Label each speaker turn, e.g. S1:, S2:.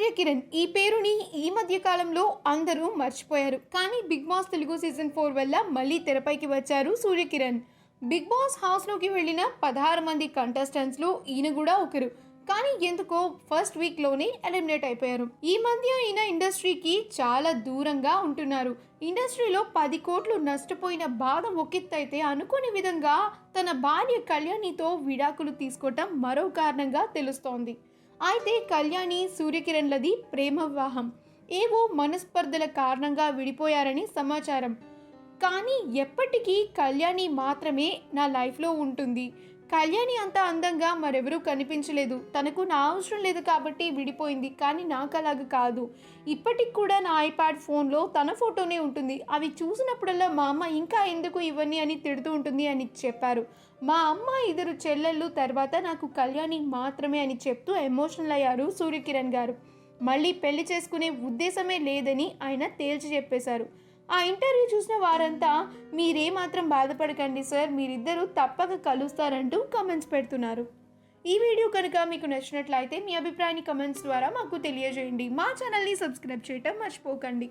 S1: సూర్యకిరణ్ ఈ పేరుని ఈ మధ్య కాలంలో అందరూ మర్చిపోయారు. కానీ Bigg Boss Telugu season four వల్ల మళ్ళీ తెరపైకి వచ్చారు సూర్యకిరణ్. బిగ్ బాస్ హౌస్లోకి వెళ్ళిన పదహారు మంది కంటెస్టెంట్స్లో ఈయన కూడా ఒకరు. కానీ ఎందుకో ఫస్ట్ వీక్లోనే ఎలిమినేట్ అయిపోయారు. ఈ మధ్య ఈయన ఇండస్ట్రీకి చాలా దూరంగా ఉంటున్నారు. ఇండస్ట్రీలో పది కోట్లు నష్టపోయిన బాధ ఒకెత్తైతే అనుకోని విధంగా తన భార్య కళ్యాణితో విడాకులు తీసుకోవటం మరో కారణంగా తెలుస్తోంది. అయితే కళ్యాణి సూర్యకిరణ్లది ప్రేమ వివాహం ఏవో మనస్పర్ధల కారణంగా విడిపోయారని సమాచారం. కానీ ఎప్పటికీ కళ్యాణి మాత్రమే నా లైఫ్లో ఉంటుంది. కళ్యాణి అంత అందంగా మరెవరూ కనిపించలేదు. తనకు నా అవసరం లేదు కాబట్టి విడిపోయింది. కానీ నాకు అలాగ కాదు. ఇప్పటికి కూడా నా ఐప్యాడ్ ఫోన్లో తన ఫోటోనే ఉంటుంది. అవి చూసినప్పుడల్లా మా అమ్మ ఇంకా ఎందుకు ఇవన్నీ అని తిడుతూ ఉంటుంది అని చెప్పారు. మా అమ్మ ఇద్దరు చెల్లెళ్ళు తర్వాత నాకు కళ్యాణి మాత్రమే అని చెప్తూ ఎమోషనల్ అయ్యారు సూర్యకిరణ్ గారు. మళ్ళీ పెళ్ళి చేసుకునే ఉద్దేశమే లేదని ఆయన తేల్చి చెప్పేశారు. ఆ ఇంటర్వ్యూ చూసిన వారంతా మీరేమాత్రం బాధపడకండి సార్ మీరిద్దరూ తప్పక కలుస్తారంటూ కమెంట్స్ పెడుతున్నారు. ఈ వీడియో కనుక మీకు నచ్చినట్లయితే మీ అభిప్రాయాన్ని కమెంట్స్ ద్వారా మాకు తెలియజేయండి. మా ఛానల్ని సబ్స్క్రైబ్ చేయటం మర్చిపోకండి.